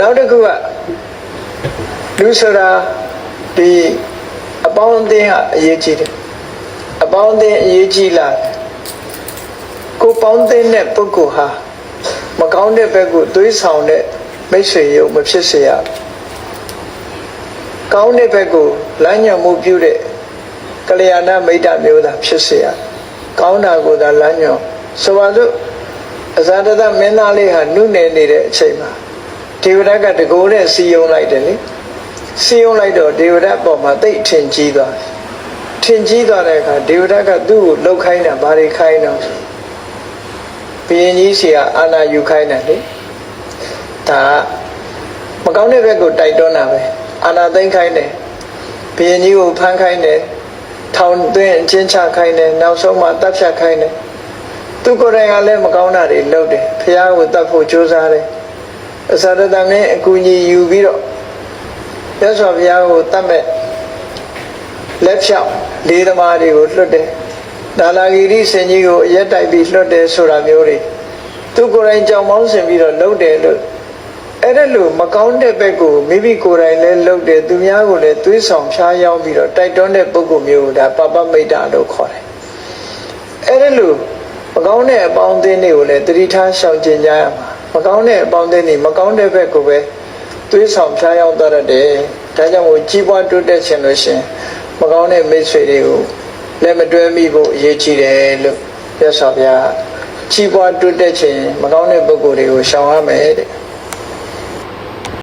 နောက်တစ်ခုကလူဆိုတာဒီအပေါင်းအသင်းဟာအရေးကြီးတယ်အပေါင်းအသင်းအရေးကြီးလာတယ်ကိုပေါင်းသင်းတဲ့ပုဂ္ဂိုလ်ဟာမကောင်းတဲ့ဘက်ကိုသွေးဆောင်တဲ့မိတ်ဆွေရုပ်မဖြစ်စေရဘူးကောင်းတဲ့ဘက်ကိုလမ်းညွှန်မှုပြုတဲ့ကလျာဏမိတ်တမျိုးသာဖြစ်စေရကောင်းတာကိုသာလမ်းညွှန်ဆိုပါစို့အဇာတတမင်းသားလေးဟာနုနယ်နေတဲ့အချိန်မှာ ဒေဝရတ်ကတကိုးနဲ့စီယုံလိုက်တယ်လေစီယုံလိုက်တော့ဒေဝရတ်ပေါ်မှာတိတ်ထင်ကြီးသွားတယ်ထင်ကြီးသွားတဲ့အခါဒေဝရတ်ကသူ့ကိုလှုပ်ခိုင်းတာဘာတွေခိုင်းတော့ဘုရင်ကြီးစီကအာနာယူခိုင်းတယ်လေဒါကမကောင်းတဲ့ဘက်ကိုတိုက်တွန်းတာပဲအာနာသိမ့်ခိုင်းတယ်ဘုရင်ကြီးကိုဖမ်းခိုင်းတယ်ထောင်သွင်းအချင်းချခိုင်းတယ်နောက်ဆုံးမှတပ်ဖြတ်ခိုင်းတယ်သူကိုယ်တိုင်ကလည်းမကောင်းတာတွေလုပ်တယ်ဖះကိုတတ်ဖို့ကြိုးစားတယ် အစရတမင်းအကူကြီးယူပြီးတော့မြတ်စွာဘုရားကိုတတ်မဲ့လက်ဖြောက်လေးသမားတွေကိုလွတ်တယ်ဒါလာဂီရိစင်ကြီးကိုအရက်တိုက်ပြီးလွတ်တယ်ဆိုတာမျိုးတွေသူကိုယ်တိုင်ကြောင်မောင်းဆင်ပြီးတော့လုပ်တယ်လို့အဲ့ဒါလို့မကောင်းတဲ့ဘက်ကိုမိမိကိုယ်တိုင်လည်းလုပ်တယ်သူများကိုလည်းသွေးဆောင်ဖြားယောင်းပြီးတော့တိုက်တွန်းတဲ့ပုဂ္ဂိုလ်မျိုးကိုဒါပပမိတ်တာလို့ခေါ်တယ်အဲ့ဒါလို့မကောင်းတဲ့အပေါင်းအသင်းတွေကိုလည်းတတိထားရှောင်ကျင်ကြရမှာ မကောင်းတဲ့အပေါင်းအသင်းတွေမကောင်းတဲ့ဘက်ကိုပဲသွေးဆောင်ဖြားယောင်းတတ်တယ်ဒါကြောင့်မို့ကြီးပွားတိုးတက်ခြင်းလို့ရှရင်မကောင်းတဲ့မိတ်ဆွေတွေကိုလည်းမတွဲမိဖို့အရေးကြီးတယ်လို့ပြတ်စွာဘုရားကြီးပွားတိုးတက်ခြင်းမကောင်းတဲ့ပုဂ္ဂိုလ်တွေကိုရှောင်ရမယ်တဲ့